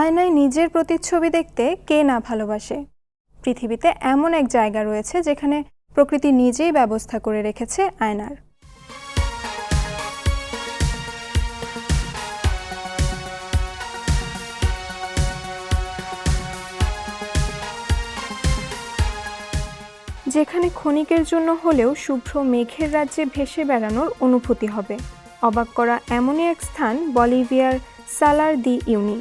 আয়নায় নিজের প্রতিচ্ছবি দেখতে কে না ভালোবাসে। পৃথিবীতে এমন এক জায়গা রয়েছে যেখানে প্রকৃতি নিজেই ব্যবস্থা করে রেখেছে আয়নার। যেখানে ক্ষণিকের জন্য হলেও শুভ্র মেঘের রাজ্যে ভেসে বেড়ানোর অনুভূতি হবে। অবাক করা এমনই এক স্থান বলিভিয়ার সালার দি ইউনি।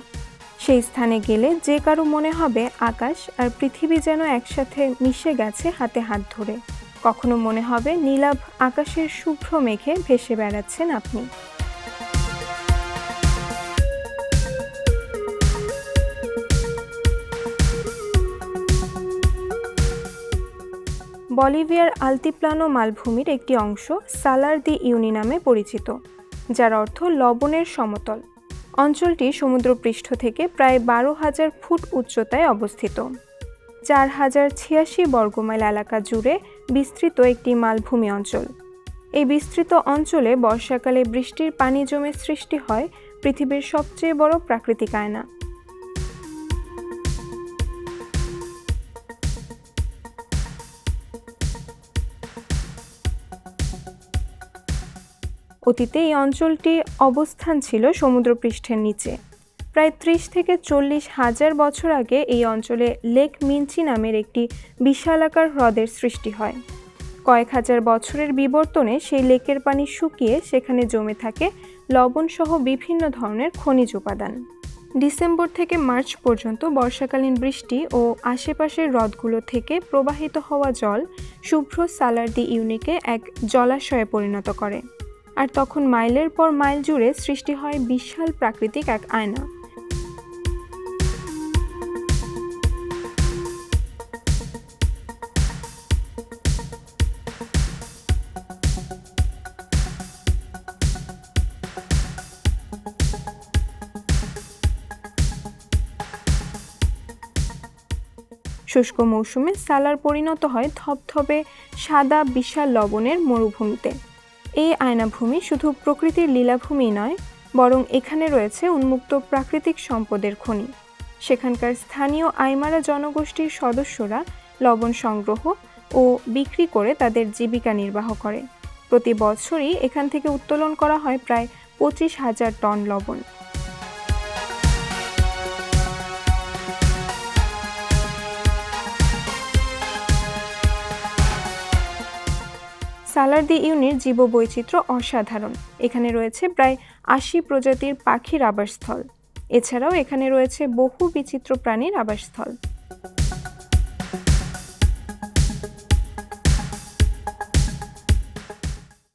সেই স্থানে গেলে যে কারও মনে হবে আকাশ আর পৃথিবী যেন একসাথে মিশে গেছে হাতে হাত ধরে। কখনো মনে হবে নীলাভ আকাশের শুভ্র মেঘে ভেসে বেড়াচ্ছেন আপনি। বলিভিয়ার আলতিপ্লানো মালভূমির একটি অংশ সালার দি ইউনি নামে পরিচিত, যার অর্থ লবণের সমতল। অঞ্চলটি সমুদ্রপৃষ্ঠ থেকে প্রায় বারো হাজার ফুট উচ্চতায় অবস্থিত। চার হাজার ছিয়াশি বর্গমাইল এলাকা জুড়ে বিস্তৃত একটি মালভূমি অঞ্চল। এই বিস্তৃত অঞ্চলে বর্ষাকালে বৃষ্টির পানি জমে সৃষ্টি হয় পৃথিবীর সবচেয়ে বড় প্রাকৃতিক আয়না। অতীতে এই অঞ্চলটি অবস্থান ছিল সমুদ্রপৃষ্ঠের নিচে। প্রায় ত্রিশ থেকে চল্লিশ হাজার বছর আগে এই অঞ্চলে লেক মিঞ্চি নামের একটি বিশালাকার হ্রদের সৃষ্টি হয়। কয়েক হাজার বছরের বিবর্তনে সেই লেকের পানি শুকিয়ে সেখানে জমে থাকে লবণসহ বিভিন্ন ধরনের খনিজ উপাদান। ডিসেম্বর থেকে মার্চ পর্যন্ত বর্ষাকালীন বৃষ্টি ও আশেপাশের হ্রদগুলো থেকে প্রবাহিত হওয়া জল শুভ্র সালার্দি ইউনিকে এক জলাশয়ে পরিণত করে। আর তখন মাইলের পর মাইল জুড়ে সৃষ্টি হয় বিশাল প্রাকৃতিক এক আয়না। শুষ্ক মৌসুমে সালার পরিণত হয় ধবধবে সাদা বিশাল লবণের মরুভূমিতে। এই আয়নাভূমি শুধু প্রকৃতির লীলাভূমি নয়, বরং এখানে রয়েছে উন্মুক্ত প্রাকৃতিক সম্পদের খনি। সেখানকার স্থানীয় আইমারা জনগোষ্ঠীর সদস্যরা লবণ সংগ্রহ ও বিক্রি করে তাদের জীবিকা নির্বাহ করে। প্রতি বছরই এখান থেকে উত্তোলন করা হয় প্রায় পঁচিশ হাজার টন লবণ। সালারদি ইউনির জীববৈচিত্র্য অসাধারণ। এখানে রয়েছে প্রায় আশি প্রজাতির পাখির আবাসস্থল এছাড়াও এখানে রয়েছে বহু বিচিত্র প্রাণীর আবাসস্থল